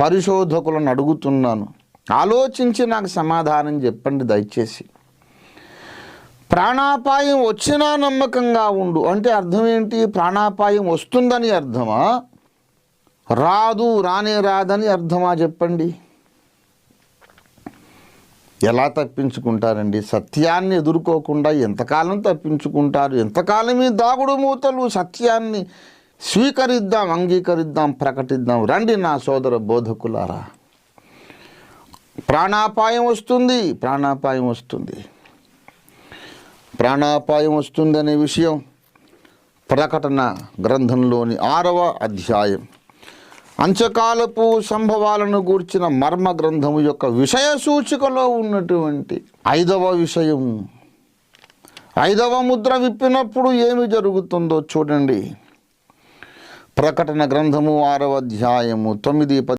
పరిశోధకులను అడుగుతున్నాను. ఆలోచించి నాకు సమాధానం చెప్పండి దయచేసి. ప్రాణాపాయం వచ్చినా నమ్మకంగా ఉండు. అంటే అర్థం ఏంటి? ప్రాణాపాయం వస్తుందని అర్థమా? రాదు రానే రాదని అర్థమా చెప్పండి? ఎలా తప్పించుకుంటారండి? సత్యాన్ని ఎదుర్కోకుండా ఎంతకాలం తప్పించుకుంటారు? ఎంతకాలం ఈ దాగుడు మూతలు సత్యాన్ని స్వీకరిద్దాం అంగీకరిద్దాం ప్రకటిద్దాం. రండి నా సోదర బోధకులారా. ప్రాణాపాయం వస్తుంది ప్రాణాపాయం వస్తుంది. ప్రాణాపాయం వస్తుందనే విషయం ప్రకటన గ్రంథంలోని ఆరవ అధ్యాయం. అంచకాలపు సంభవాలను గూర్చిన మర్మ గ్రంథము యొక్క విషయ సూచికలో ఉన్నటువంటి ఐదవ విషయం ఐదవ ముద్ర విప్పినప్పుడు ఏమి జరుగుతుందో చూడండి. ప్రకటన గ్రంథము ఆరవ అధ్యాయము తొమ్మిది పది